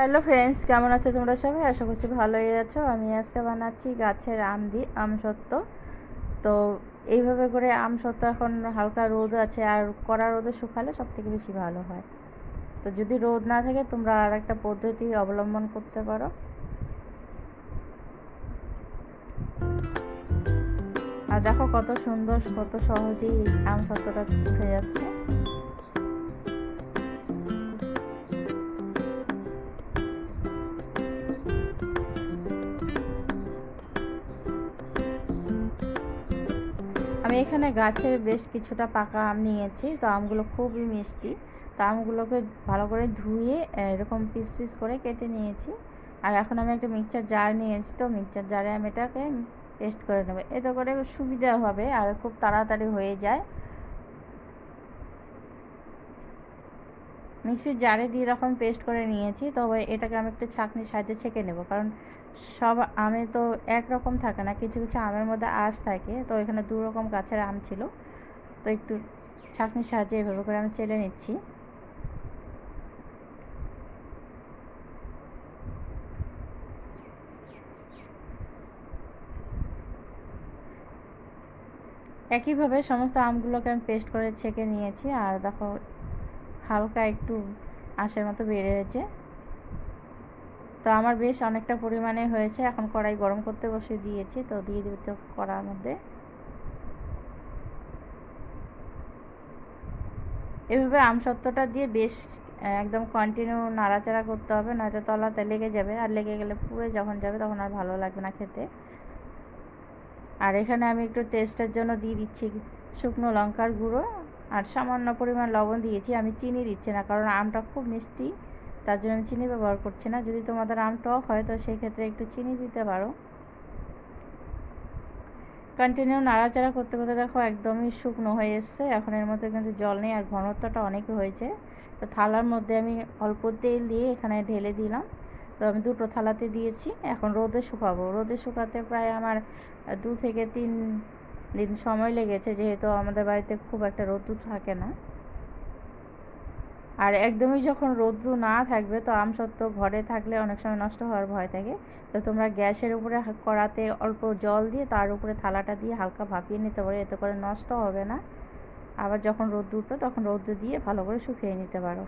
Hello friends, কেমন আছো তোমরা সবাই? আশা করছি ভালোই আছো। আমি আজকে বানাচ্ছি গাছের আম দি আম সত্ত্ব তো এইভাবে করে আম সত্ত্ব এখন হালকা রোদ আছে, আর কড়া রোদে শুকালে সব থেকে বেশি ভালো হয়। তো যদি রোদ না থাকে, তোমরা আর একটা পদ্ধতি অবলম্বন করতে পারো। আর দেখো কত সুন্দর, কত সহজেই আম সত্ত্বটা উঠে যাচ্ছে। এখানে গাছের বেশ কিছুটা পাকা আম নিয়েছি। তো আমগুলো খুবই মিষ্টি। তো আমগুলোকে ভালো করে ধুয়ে এরকম পিস পিস করে কেটে নিয়েছি। আর এখন আমি একটা মিক্সচার জার নিয়েছি তো মিক্সচার জারে আমি এটাকে পেস্ট করে নেব। এতে করে সুবিধা হবে আর খুব তাড়াতাড়ি হয়ে যায়। মিক্সির জারে দিয়ে তখন পেস্ট করে নিয়েছি, তবে এটাকে আমি একটু ছাঁকনির সাহায্যে ছেঁকে নেব। কারণ সব আমে তো একরকম থাকে না, কিছু কিছু আমের মধ্যে আঁশ থাকে। তো এখানে দু রকম গাছের আম ছিল। তো একটু ছাঁকনির সাহায্যে এভাবে করে আমি চেলে নিচ্ছি। একইভাবে সমস্ত আমগুলোকে আমি পেস্ট করে ছেঁকে নিয়েছি। আর দেখো হালকা একটু আঁশের মতো বেড়ে হয়েছে তো আমার বেশ অনেকটা পরিমাণে হয়েছে। এখন কড়াই গরম করতে বসে দিয়েছি। তো দিয়ে দিতে কড়ার মধ্যে। এভাবে আমসত্ত্বটা দিয়ে বেশ একদম কন্টিনিউ নাড়াচাড়া করতে হবে। নয়তো তলাতে লেগে যাবে। আর লেগে গেলে পুরো যখন যাবে তখন আর ভালো লাগবে না খেতে। আর এখানে আমি একটু টেস্টের জন্য দিয়ে দিচ্ছি শুকনো লঙ্কার গুঁড়ো। আর সামান্য পরিমাণ লবণ দিয়েছি। আমি চিনি দিচ্ছি না, কারণ আমটা খুব মিষ্টি, তার জন্য আমি চিনি ব্যবহার করছি না। যদি তোমাদের আম টক হয়, তো সেই ক্ষেত্রে একটু চিনি দিতে পারো। কন্টিনিউ নাড়াচাড়া করতে করতে দেখো একদমই শুকনো হয়ে এসছে। এখন এর মধ্যে কিন্তু জল নেই আর ঘনত্বটা অনেক হয়েছে। তো থালার মধ্যে আমি অল্প তেল দিয়ে এখানে ঢেলে দিলাম। তো আমি দুটো থালাতে দিয়েছি। এখন রোদে শুকাবো। রোদে শুকাতে প্রায় আমার দু থেকে তিন দিন সময় লেগেছে, যেহেতু আমাদের বাড়িতে খুব একটা রোদ্দু থাকে না। আর একদমই যখন রৌদ্র না থাকবে, তো আমসত্ত্ব ঘরে থাকলে অনেক সময় নষ্ট হওয়ার ভয় থাকে। তো তোমরা গ্যাসের উপরে কড়াতে অল্প জল দিয়ে তার উপরে থালাটা দিয়ে হালকা ভাপিয়ে নিতে পারো, এতে করে নষ্ট হবে না। আবার যখন রোদ উঠবে, তখন রোদ্র দিয়ে ভালো করে শুকিয়ে নিতে পারো।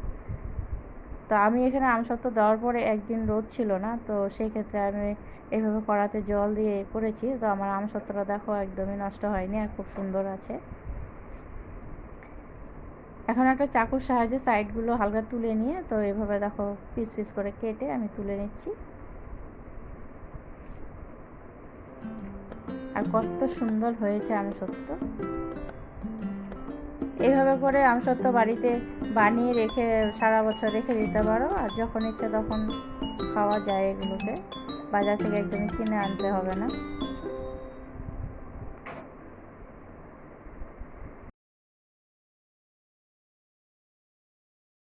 তো আমি এখানে আমসত্ত্ব দেওয়ার পরে একদিন রোদ ছিল না, তো সেই ক্ষেত্রে আমি এভাবে কড়াতে জল দিয়ে করেছি। তো আমার আমসত্ত্বটা দেখো একদমই নষ্ট হয়নি আর খুব সুন্দর আছে। এখন একটা চাকুর সাহায্যে সাইডগুলো হালকা তুলে নিয়ে, তো এভাবে দেখো পিস পিস করে কেটে আমি তুলে নিচ্ছি। আর কত সুন্দর হয়েছে আমসত্ত্ব। এইভাবে করে আমসত্ত্ব বাড়িতে বানিয়ে রেখে, সারা বছর রেখে দিতে পারো। আর যখন ইচ্ছে তখন খাওয়া যায় এগুলোকে। বাজার থেকে একদমই কিনে আনতে হবে না।